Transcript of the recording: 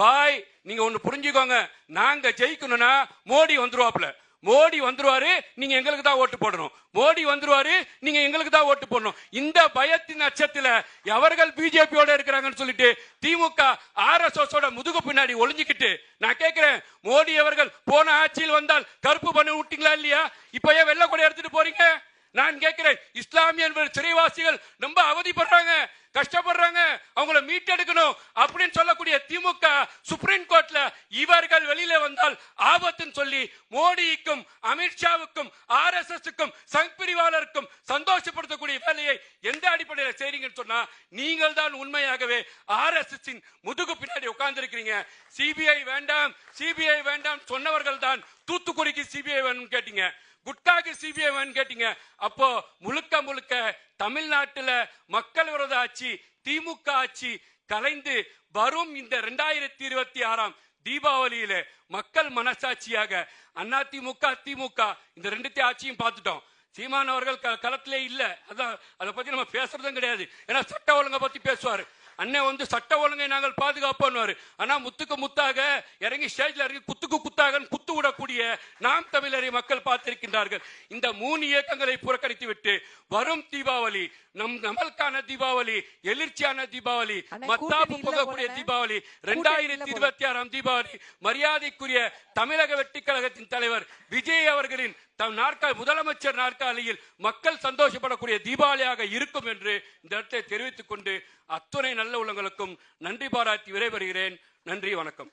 பாய் நீங்க ஒண்ணு புரிஞ்சுக்கோங்க. நாங்க ஜெயிக்கணும்னா மோடி வந்துருவாப்ல மோடி வந்துருவாரு நீங்க எங்களுக்கு தான் ஓட்டு போடணும். மோடி வந்துருவாரு நீங்க எங்களுக்கு தான் ஓட்டு போடணும். இந்த பயத்தின் அச்சத்துல எவர்கள் பிஜேபியோட இருக்கிறாங்கன்னு சொல்லிட்டு திமுக ஆர்எஸ்எஸ் ஓட முதுகு பின்னாடி ஒளிஞ்சுக்கிட்டு நான் கேட்கிறேன் மோடி அவர்கள் போன ஆட்சியில் வந்தால் கருப்பு பண்ணி விட்டீங்களா இல்லையா? இப்ப ஏன் வெள்ளை கொடை எடுத்துட்டு போறீங்க? நான் கேட்கிறேன் இஸ்லாமிய சிறைவாசிகள் ரொம்ப அவதிப்படுறாங்க. கஷ்டப்படுறாங்க. அவங்கள மீட்டெடுக்கணும் அப்படின்னு சொல்லக்கூடிய திமுக சுப்ரீம் கோர்ட்ல இவர்கள் வெளியில வந்தால் ஆபத்துன்னு சொல்லி மோடிக்கும் அமித்ஷாவுக்கும் ஆர் எஸ் எஸ்க்கும் சங் பிரிவாளருக்கும் சந்தோஷப்படுத்தக்கூடிய வேலையை எந்த அடிப்படையில் செய்றீங்கன்னு சொன்னா நீங்கள் தான் உண்மையாகவே ஆர் எஸ் எஸ் முதுகு பின்னாடி உட்கார்ந்து சிபிஐ வேண்டாம் சிபிஐ வேண்டாம் சொன்னவர்கள் தான் தூத்துக்குடிக்கு சிபிஐ வேணும்னு கேட்டீங்க. குட்காக்கு சிபிஐ கேட்டீங்க. அப்போ முழுக்க முழுக்க தமிழ்நாட்டுல மக்கள் விரோத ஆட்சி திமுக ஆட்சி கலைந்து வரும் இந்த ரெண்டாயிரத்தி இருபத்தி ஆறாம் தீபாவளியில மக்கள் மனசாட்சியாக அண்ணா திமுக திமுக இந்த ரெண்டுத்தையும் ஆட்சியும் பார்த்துட்டோம். சீமான் அவர்கள் க- களத்திலே இல்ல. அதான் அதை பத்தி நம்ம பேசுறதும் கிடையாது. ஏன்னா சட்ட ஒழுங்கை பத்தி பேசுவாரு. அண்ணன் வந்து சட்ட ஒழுங்கை நாங்கள் பாதுகாப்போம்னுவாரு. ஆனா முத்துக்கு முத்தாக இறங்கி ஸ்டேஜ்ல இறங்கி குத்துக்கு குத்தாக குத்து விடக்கூடிய நாம் தமிழரை மக்கள் பார்த்திருக்கின்றார்கள். இந்த மூணு இயக்கங்களை புறக்கணித்து விட்டு வரும் தீபாவளி நம் நம்மளுக்கான தீபாவளி எழுச்சியான தீபாவளி மத்தாப்பு போகக்கூடிய. தீபாவளி ரெண்டாயிரத்தி இருபத்தி ஆறாம் தீபாவளி மரியாதைக்குரிய தமிழக வெற்றி கழகத்தின் தலைவர் விஜய் அவர்களின் தம் நாற்கால் முதலமைச்சர் நாற்காலியில் மக்கள் சந்தோஷப்படக்கூடிய தீபாவளியாக இருக்கும் என்று இந்த இடத்தை தெரிவித்துக் கொண்டு அத்துணை நல்ல உள்ளங்களுக்கும் நன்றி பாராட்டி விடைபெறுகிறேன். நன்றி வணக்கம்.